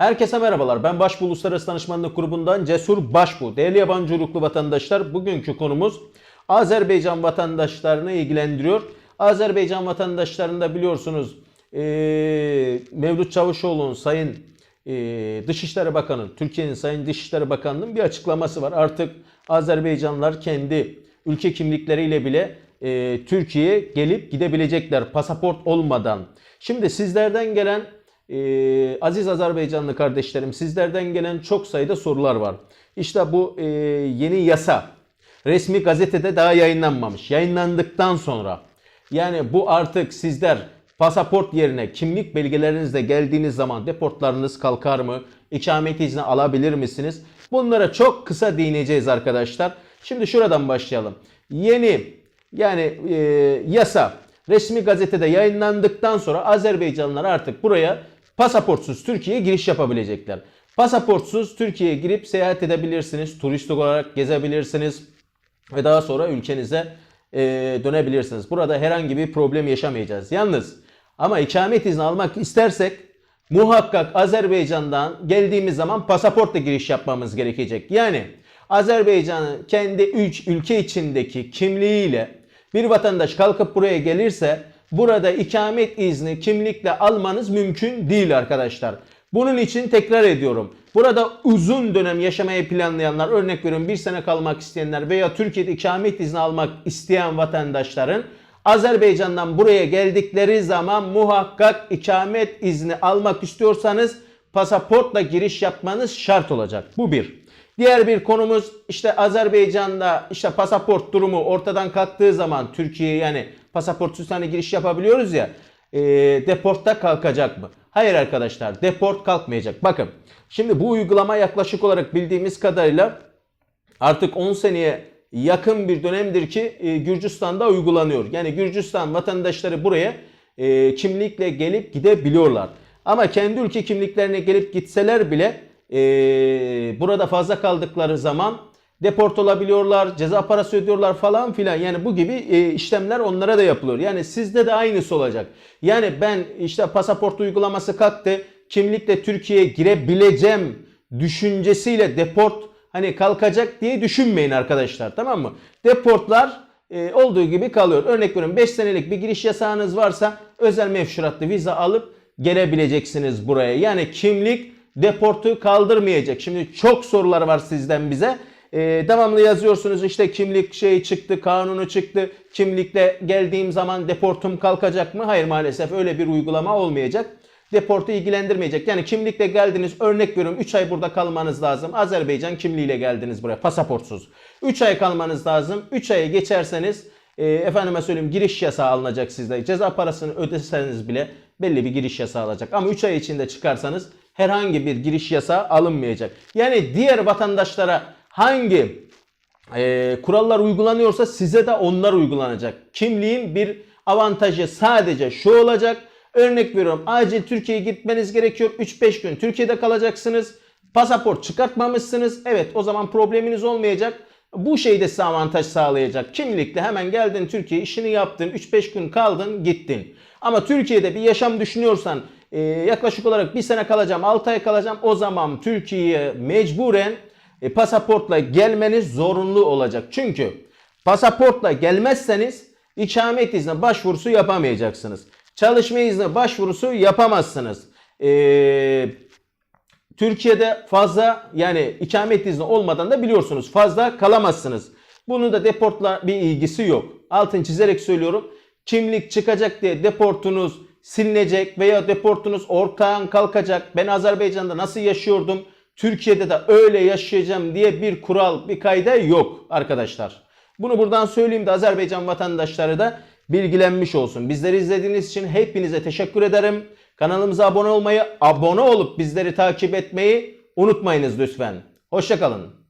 Herkese merhabalar. Ben Başbu Uluslararası Danışmanlık Grubu'ndan Cesur Başbu. Değerli yabancı uyruklu vatandaşlar, bugünkü konumuz Azerbaycan vatandaşlarını ilgilendiriyor. Azerbaycan vatandaşlarında biliyorsunuz eee Mevlüt Çavuşoğlu'nun Sayın eee Dışişleri Bakanı, Türkiye'nin Sayın Dışişleri Bakanı'nın bir açıklaması var. Artık Azerbaycanlılar kendi ülke kimlikleriyle bile eee Türkiye'ye gelip gidebilecekler pasaport olmadan. Şimdi sizlerden gelen ee, aziz Azerbaycanlı kardeşlerim sizlerden gelen çok sayıda sorular var. İşte bu e, yeni yasa resmi gazetede daha yayınlanmamış. Yayınlandıktan sonra yani bu artık sizler pasaport yerine kimlik belgelerinizle geldiğiniz zaman deportlarınız kalkar mı? İkamet izni alabilir misiniz? Bunlara çok kısa değineceğiz arkadaşlar. Şimdi şuradan başlayalım. Yeni yani e, yasa resmi gazetede yayınlandıktan sonra Azerbaycanlılar artık buraya pasaportsuz Türkiye'ye giriş yapabilecekler. Pasaportsuz Türkiye'ye girip seyahat edebilirsiniz. Turistik olarak gezebilirsiniz. Ve daha sonra ülkenize e, dönebilirsiniz. Burada herhangi bir problem yaşamayacağız. Yalnız ama ikamet izni almak istersek muhakkak Azerbaycan'dan geldiğimiz zaman pasaportla giriş yapmamız gerekecek. Yani Azerbaycan'ın kendi üç ülke içindeki kimliğiyle bir vatandaş kalkıp buraya gelirse burada ikamet izni kimlikle almanız mümkün değil arkadaşlar. Bunun için tekrar ediyorum. Burada uzun dönem yaşamayı planlayanlar, örnek veriyorum bir sene kalmak isteyenler veya Türkiye'de ikamet izni almak isteyen vatandaşların Azerbaycan'dan buraya geldikleri zaman muhakkak ikamet izni almak istiyorsanız pasaportla giriş yapmanız şart olacak. Bu bir. Diğer bir konumuz işte Azerbaycan'da işte pasaport durumu ortadan kalktığı zaman Türkiye'ye yani pasaportsuz hani giriş yapabiliyoruz ya e, deportta kalkacak mı? Hayır arkadaşlar deport kalkmayacak. Bakın şimdi bu uygulama yaklaşık olarak bildiğimiz kadarıyla artık 10 seneye yakın bir dönemdir ki e, Gürcistan'da uygulanıyor. Yani Gürcistan vatandaşları buraya e, kimlikle gelip gidebiliyorlar. Ama kendi ülke kimliklerine gelip gitseler bile e, burada fazla kaldıkları zaman deport olabiliyorlar, ceza parası ödüyorlar falan filan. Yani bu gibi e, işlemler onlara da yapılıyor. Yani sizde de aynısı olacak. Yani ben işte pasaport uygulaması kalktı, kimlikle Türkiye'ye girebileceğim düşüncesiyle deport hani kalkacak diye düşünmeyin arkadaşlar tamam mı? Deportlar e, olduğu gibi kalıyor. Örnek veriyorum 5 senelik bir giriş yasağınız varsa özel mevşuratlı vize alıp gelebileceksiniz buraya. Yani kimlik deportu kaldırmayacak. Şimdi çok sorular var sizden bize. Ee, devamlı yazıyorsunuz işte kimlik şey çıktı, kanunu çıktı. Kimlikle geldiğim zaman deportum kalkacak mı? Hayır maalesef öyle bir uygulama olmayacak. Deportu ilgilendirmeyecek. Yani kimlikle geldiniz örnek veriyorum 3 ay burada kalmanız lazım. Azerbaycan kimliğiyle geldiniz buraya pasaportsuz. 3 ay kalmanız lazım. 3 ayı geçerseniz e, efendime söyleyeyim giriş yasağı alınacak sizde. Ceza parasını ödeseniz bile belli bir giriş yasağı alacak. Ama 3 ay içinde çıkarsanız herhangi bir giriş yasağı alınmayacak. Yani diğer vatandaşlara hangi e, kurallar uygulanıyorsa size de onlar uygulanacak. Kimliğin bir avantajı sadece şu olacak. Örnek veriyorum acil Türkiye'ye gitmeniz gerekiyor. 3-5 gün Türkiye'de kalacaksınız. Pasaport çıkartmamışsınız. Evet o zaman probleminiz olmayacak. Bu şey de size avantaj sağlayacak. Kimlikle hemen geldin Türkiye işini yaptın. 3-5 gün kaldın gittin. Ama Türkiye'de bir yaşam düşünüyorsan e, yaklaşık olarak bir sene kalacağım 6 ay kalacağım. O zaman Türkiye'ye mecburen e, pasaportla gelmeniz zorunlu olacak. Çünkü pasaportla gelmezseniz ikamet izni başvurusu yapamayacaksınız. Çalışma izni başvurusu yapamazsınız. Ee, Türkiye'de fazla yani ikamet izni olmadan da biliyorsunuz fazla kalamazsınız. Bunun da deportla bir ilgisi yok. Altın çizerek söylüyorum. Kimlik çıkacak diye deportunuz silinecek veya deportunuz ortağın kalkacak. Ben Azerbaycan'da nasıl yaşıyordum? Türkiye'de de öyle yaşayacağım diye bir kural, bir kayda yok arkadaşlar. Bunu buradan söyleyeyim de Azerbaycan vatandaşları da bilgilenmiş olsun. Bizleri izlediğiniz için hepinize teşekkür ederim. Kanalımıza abone olmayı, abone olup bizleri takip etmeyi unutmayınız lütfen. Hoşçakalın.